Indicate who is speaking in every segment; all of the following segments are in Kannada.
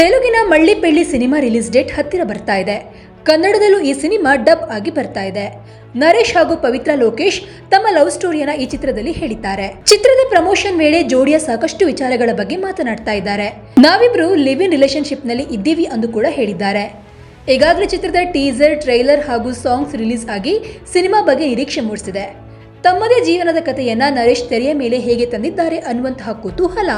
Speaker 1: ತೆಲುಗಿನ ಮಳ್ಳಿಪೆಳ್ಳಿ ಸಿನಿಮಾ ರಿಲೀಸ್ ಡೇಟ್ ಹತ್ತಿರ ಬರ್ತಾ ಇದೆ. ಕನ್ನಡದಲ್ಲೂ ಈ ಸಿನಿಮಾ ಡಬ್ ಆಗಿ ಬರ್ತಾ ಇದೆ. ನರೇಶ್ ಹಾಗೂ ಪವಿತ್ರ ಲೋಕೇಶ್ ತಮ್ಮ ಲವ್ ಸ್ಟೋರಿಯನ್ನ ಈ ಚಿತ್ರದಲ್ಲಿ ಹೇಳಿದ್ದಾರೆ. ಚಿತ್ರದ ಪ್ರಮೋಷನ್ ವೇಳೆ ಜೋಡಿಯ ಸಾಕಷ್ಟು ವಿಚಾರಗಳ ಬಗ್ಗೆ ಮಾತನಾಡ್ತಾ ಇದ್ದಾರೆ. ನಾವಿಬ್ರು ಲಿವ್ ಇನ್ ರಿಲೇಶನ್ಶಿಪ್ನಲ್ಲಿ ಇದ್ದೀವಿ ಅಂದು ಕೂಡ ಹೇಳಿದ್ದಾರೆ. ಈಗಾಗಲೇ ಚಿತ್ರದ ಟೀಸರ್, ಟ್ರೈಲರ್ ಹಾಗೂ ಸಾಂಗ್ಸ್ ರಿಲೀಸ್ ಆಗಿ ಸಿನಿಮಾ ಬಗ್ಗೆ ನಿರೀಕ್ಷೆ ಮೂಡಿಸಿದೆ. ತಮ್ಮದೇ ಜೀವನದ ಕಥೆಯನ್ನ ನರೇಶ್ ತೆರೆಯ ಮೇಲೆ ಹೇಗೆ ತಂದಿದ್ದಾರೆ ಅನ್ನುವಂತಹ ಕುತೂಹಲ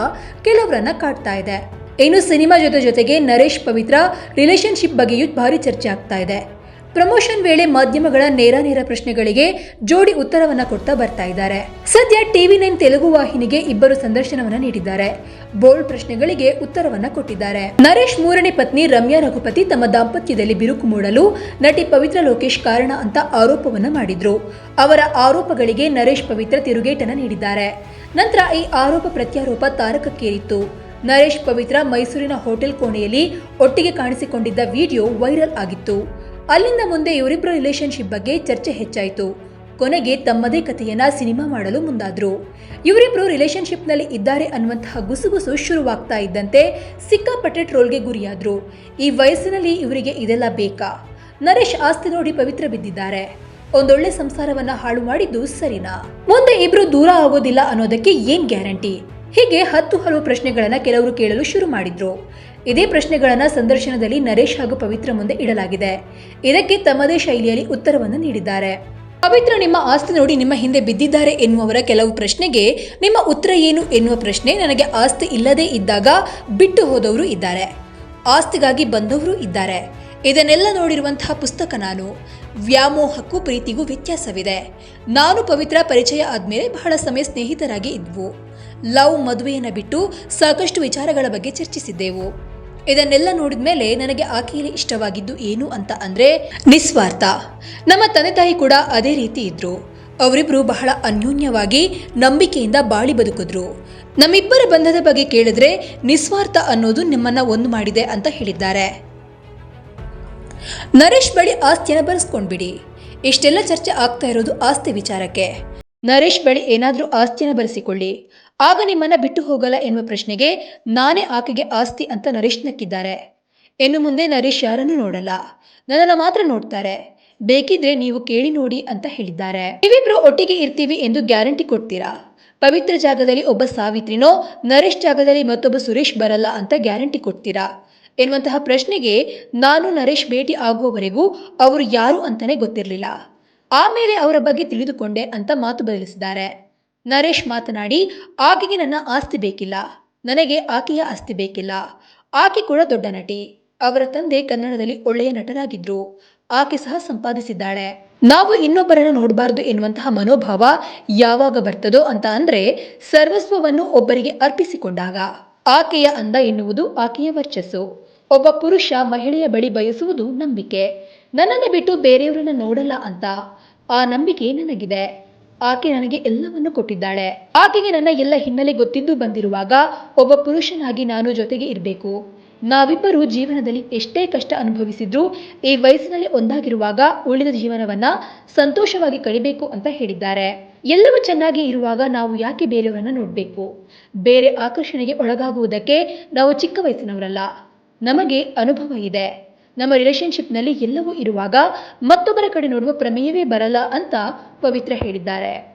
Speaker 1: ಕೆಲವರನ್ನ ಕಾಡ್ತಾ ಇದೆ. ಇನ್ನು ಸಿನಿಮಾ ಜೊತೆ ಜೊತೆಗೆ ನರೇಶ್ ಪವಿತ್ರ ರಿಲೇಶನ್ಶಿಪ್ ಬಗ್ಗೆಯೂ ಭಾರಿ ಚರ್ಚೆ ಆಗ್ತಾ ಇದೆ. ಪ್ರಮೋಷನ್ ವೇಳೆ ಮಾಧ್ಯಮಗಳ ನೇರ ನೇರ ಪ್ರಶ್ನೆಗಳಿಗೆ ಜೋಡಿ ಉತ್ತರವನ್ನ ಕೊಡ್ತಾ ಬರ್ತಾ ಇದ್ದಾರೆ. ಸದ್ಯ ಟಿವಿ ನೈನ್ ತೆಲುಗು ವಾಹಿನಿಗೆ ಇಬ್ಬರು ಸಂದರ್ಶನವನ್ನ ನೀಡಿದ್ದಾರೆ. ಬೋಲ್ಡ್ ಪ್ರಶ್ನೆಗಳಿಗೆ ಉತ್ತರವನ್ನ ಕೊಟ್ಟಿದ್ದಾರೆ. ನರೇಶ್ ಮೂರನೇ ಪತ್ನಿ ರಮ್ಯಾ ರಘುಪತಿ ತಮ್ಮ ದಾಂಪತ್ಯದಲ್ಲಿ ಬಿರುಕು ಮೂಡಲು ನಟಿ ಪವಿತ್ರ ಲೋಕೇಶ್ ಕಾರಣ ಅಂತ ಆರೋಪವನ್ನ ಮಾಡಿದ್ರು. ಅವರ ಆರೋಪಗಳಿಗೆ ನರೇಶ್ ಪವಿತ್ರ ತಿರುಗೇಟನ್ನ ನೀಡಿದ್ದಾರೆ. ನಂತರ ಈ ಆರೋಪ ಪ್ರತ್ಯಾರೋಪ ತಾರಕಕ್ಕೇರಿತ್ತು. ನರೇಶ್ ಪವಿತ್ರ ಮೈಸೂರಿನ ಹೋಟೆಲ್ ಕೋಣೆಯಲ್ಲಿ ಒಟ್ಟಿಗೆ ಕಾಣಿಸಿಕೊಂಡಿದ್ದ ವಿಡಿಯೋ ವೈರಲ್ ಆಗಿತ್ತು. ಅಲ್ಲಿಂದ ಮುಂದೆ ಇವರಿಬ್ಬರ ರಿಲೇಶನ್ಶಿಪ್ ಬಗ್ಗೆ ಚರ್ಚೆ ಹೆಚ್ಚಾಯಿತು. ಕೊನೆಗೆ ತಮ್ಮದೇ ಕಥೆಯನ್ನ ಸಿನಿಮಾ ಮಾಡಲು ಮುಂದಾದ್ರು. ಇವರಿಬ್ರು ರಿಲೇಶನ್ಶಿಪ್ನಲ್ಲಿ ಇದ್ದಾರೆ ಅನ್ನುವಂತಹ ಗುಸುಗುಸು ಶುರುವಾಗ್ತಾ ಇದ್ದಂತೆ ಸಿಕ್ಕಾಪಟ್ಟೆ ಟ್ರೋಲ್ಗೆ ಗುರಿಯಾದ್ರು. ಈ ವಯಸ್ಸಿನಲ್ಲಿ ಇವರಿಗೆ ಇದೆಲ್ಲ ಬೇಕಾ? ನರೇಶ್ ಆಸ್ತಿ ನೋಡಿ ಪವಿತ್ರ ಬಿದ್ದಿದ್ದಾರೆ. ಒಂದೊಳ್ಳೆ ಸಂಸಾರವನ್ನ ಹಾಳು ಮಾಡಿದ್ದು ಸರಿನಾ? ಮುಂದೆ ಇಬ್ರು ದೂರ ಆಗೋದಿಲ್ಲ ಅನ್ನೋದಕ್ಕೆ ಏನ್ ಗ್ಯಾರಂಟಿ? ಹೀಗೆ ಹತ್ತು ಹಲವು ಪ್ರಶ್ನೆಗಳನ್ನು ಕೆಲವರು ಕೇಳಲು ಶುರು ಮಾಡಿದ್ರು. ಇದೇ ಪ್ರಶ್ನೆಗಳನ್ನು ಸಂದರ್ಶನದಲ್ಲಿ ನರೇಶ್ ಹಾಗೂ ಪವಿತ್ರ ಮುಂದೆ ಇಡಲಾಗಿದೆ. ಇದಕ್ಕೆ ತಮ್ಮದೇ ಶೈಲಿಯಲ್ಲಿ ಉತ್ತರವನ್ನು ನೀಡಿದ್ದಾರೆ. ಪವಿತ್ರ ನಿಮ್ಮ ಆಸ್ತಿ ನೋಡಿ ನಿಮ್ಮ ಹಿಂದೆ ಬಿದ್ದಿದ್ದಾರೆ ಎನ್ನುವವರ ಕೆಲವು ಪ್ರಶ್ನೆಗೆ ನಿಮ್ಮ ಉತ್ತರ ಏನು ಎನ್ನುವ ಪ್ರಶ್ನೆ ನನಗೆ ಆಸ್ತಿ ಇಲ್ಲದೇ ಇದ್ದಾಗ ಬಿಟ್ಟು ಹೋದವರು ಇದ್ದಾರೆ. ಆಸ್ತಿಗಾಗಿ ಬಂದವರು ಇದ್ದಾರೆ. ಇದನ್ನೆಲ್ಲ ನೋಡಿರುವಂತಹ ಪುಸ್ತಕ ನಾನು. ವ್ಯಾಮೋಹಕ್ಕೂ ಪ್ರೀತಿಗೂ ವ್ಯತ್ಯಾಸವಿದೆ. ನಾನು ಪವಿತ್ರ ಪರಿಚಯ ಆದಮೇಲೆ ಬಹಳ ಸಮಯ ಸ್ನೇಹಿತರಾಗಿ ಇದ್ವು. ಲವ್ ಮದುವೆಯನ್ನು ಬಿಟ್ಟು ಸಾಕಷ್ಟು ವಿಚಾರಗಳ ಬಗ್ಗೆ ಚರ್ಚಿಸಿದ್ದೆವು. ಇದನ್ನೆಲ್ಲ ನೋಡಿದ ಮೇಲೆ ನನಗೆ ಆಕೆಯಲ್ಲಿ ಇಷ್ಟವಾಗಿದ್ದು ಏನು ಅಂತ ಅಂದರೆ ನಿಸ್ವಾರ್ಥ. ನಮ್ಮ ತಂದೆ ತಾಯಿ ಕೂಡ ಅದೇ ರೀತಿ ಇದ್ರು. ಅವರಿಬ್ಬರು ಬಹಳ ಅನ್ಯೋನ್ಯವಾಗಿ ನಂಬಿಕೆಯಿಂದ ಬಾಳಿ ಬದುಕಿದ್ರು. ನಮ್ಮಿಬ್ಬರ ಬಂಧದ ಬಗ್ಗೆ ಕೇಳಿದ್ರೆ ನಿಸ್ವಾರ್ಥ ಅನ್ನೋದು ನಿಮ್ಮನ್ನ ಒಂದು ಮಾಡಿದೆ ಅಂತ ಹೇಳಿದ್ದಾರೆ. ನರೇಶ್ ಬಳಿ ಆಸ್ತಿಯನ್ನು ಬರೆಸ್ಕೊಂಡ್ಬಿಡಿ. ಇಷ್ಟೆಲ್ಲ ಚರ್ಚೆ ಆಗ್ತಾ ಇರೋದು ಆಸ್ತಿ ವಿಚಾರಕ್ಕೆ. ನರೇಶ್ ಬಳಿ ಏನಾದರೂ ಆಸ್ತಿನ ಬರೆಸಿಕೊಳ್ಳಿ. ಆಗ ನಿಮ್ಮನ್ನ ಬಿಟ್ಟು ಹೋಗಲ್ಲ ಎನ್ನುವ ಪ್ರಶ್ನೆಗೆ ನಾನೇ ಆಕೆಗೆ ಆಸ್ತಿ ಅಂತ ನರೇಶ್ ನಕ್ಕಿದ್ದಾರೆ. ಇನ್ನು ಮುಂದೆ ನರೇಶ್ ಯಾರನ್ನು ನೋಡಲ್ಲ. ನನ್ನನ್ನು ಮಾತ್ರ ನೋಡ್ತಾರೆ. ಬೇಕಿದ್ರೆ ನೀವು ಕೇಳಿ ನೋಡಿ ಅಂತ ಹೇಳಿದ್ದಾರೆ. ನೀವಿಬ್ರು ಒಟ್ಟಿಗೆ ಇರ್ತೀವಿ ಎಂದು ಗ್ಯಾರಂಟಿ ಕೊಡ್ತೀರಾ? ಪವಿತ್ರ ಜಾಗದಲ್ಲಿ ಒಬ್ಬ ಸಾವಿತ್ರಿನೋ, ನರೇಶ್ ಜಾಗದಲ್ಲಿ ಮತ್ತೊಬ್ಬ ಸುರೇಶ್ ಬರಲ್ಲ ಅಂತ ಗ್ಯಾರಂಟಿ ಕೊಡ್ತೀರಾ? ಎನ್ನುವಂತಹ ಪ್ರಶ್ನೆಗೆ ನಾನು ನರೇಶ್ ಭೇಟಿ ಆಗುವವರೆಗೂ ಅವರು ಯಾರು ಅಂತಲೇ ಗೊತ್ತಿರಲಿಲ್ಲ. ಆಮೇಲೆ ಅವರ ಬಗ್ಗೆ ತಿಳಿದುಕೊಂಡೆ ಅಂತ ಮಾತು ಬದಲಿಸಿದ್ದಾರೆ. ನರೇಶ್ ಮಾತನಾಡಿ, ಆಕೆಗೆ ನನ್ನ ಆಸ್ತಿ ಬೇಕಿಲ್ಲ. ನನಗೆ ಆಕೆಯ ಆಸ್ತಿ ಬೇಕಿಲ್ಲ. ಆಕೆ ಕೂಡ ದೊಡ್ಡ ನಟಿ. ಅವರ ತಂದೆ ಕನ್ನಡದಲ್ಲಿ ಒಳ್ಳೆಯ ನಟರಾಗಿದ್ರು. ಆಕೆ ಸಹ ಸಂಪಾದಿಸಿದ್ದಾಳೆ. ನಾವು ಇನ್ನೊಬ್ಬರನ್ನು ನೋಡಬಾರದು ಎನ್ನುವಂತಹ ಮನೋಭಾವ ಯಾವಾಗ ಬರ್ತದೋ ಅಂತ ಅಂದ್ರೆ ಸರ್ವಸ್ವವನ್ನು ಒಬ್ಬರಿಗೆ ಅರ್ಪಿಸಿಕೊಂಡಾಗ. ಆಕೆಯ ಅಂದ ಎನ್ನುವುದು ಆಕೆಯ ವರ್ಚಸ್ಸು. ಒಬ್ಬ ಪುರುಷ ಮಹಿಳೆಯ ಬಳಿ ಬಯಸುವುದು ನಂಬಿಕೆ. ನನ್ನನ್ನು ಬಿಟ್ಟು ಬೇರೆಯವರನ್ನ ನೋಡಲ್ಲ ಅಂತ ಆ ನಂಬಿಕೆ ನನಗಿದೆ. ಆಕೆ ನನಗೆ ಎಲ್ಲವನ್ನು ಕೊಟ್ಟಿದ್ದಾಳೆ. ಆಕೆಗೆ ನನ್ನ ಎಲ್ಲ ಹಿನ್ನೆಲೆ ಗೊತ್ತಿದ್ದು ಬಂದಿರುವಾಗ ಒಬ್ಬ ಪುರುಷನಾಗಿ ನಾನು ಜೊತೆಗೆ ಇರಬೇಕು. ನಾವಿಬ್ಬರು ಜೀವನದಲ್ಲಿ ಎಷ್ಟೇ ಕಷ್ಟ ಅನುಭವಿಸಿದ್ರೂ ಈ ವಯಸ್ಸಿನಲ್ಲಿ ಒಂದಾಗಿರುವಾಗ ಉಳಿದ ಜೀವನವನ್ನ ಸಂತೋಷವಾಗಿ ಕಳಿಬೇಕು ಅಂತ ಹೇಳಿದ್ದಾರೆ. ಎಲ್ಲವೂ ಚೆನ್ನಾಗಿ ಇರುವಾಗ ನಾವು ಯಾಕೆ ಬೇರೆಯವರನ್ನ ನೋಡಬೇಕು? ಬೇರೆ ಆಕರ್ಷಣೆಗೆ ಒಳಗಾಗುವುದಕ್ಕೆ ನಾವು ಚಿಕ್ಕ ವಯಸ್ಸಿನವರಲ್ಲ. ನಮಗೆ ಅನುಭವ ಇದೆ. ನಮ್ಮ ರಿಲೇಶನ್ಶಿಪ್ನಲ್ಲಿ ಎಲ್ಲವೂ ಇರುವಾಗ ಮತ್ತೊಬ್ಬರ ಕಡೆ ನೋಡುವ ಪ್ರಮೇಯವೇ ಬರಲ್ಲ ಅಂತ ಪವಿತ್ರ ಹೇಳಿದ್ದಾರೆ.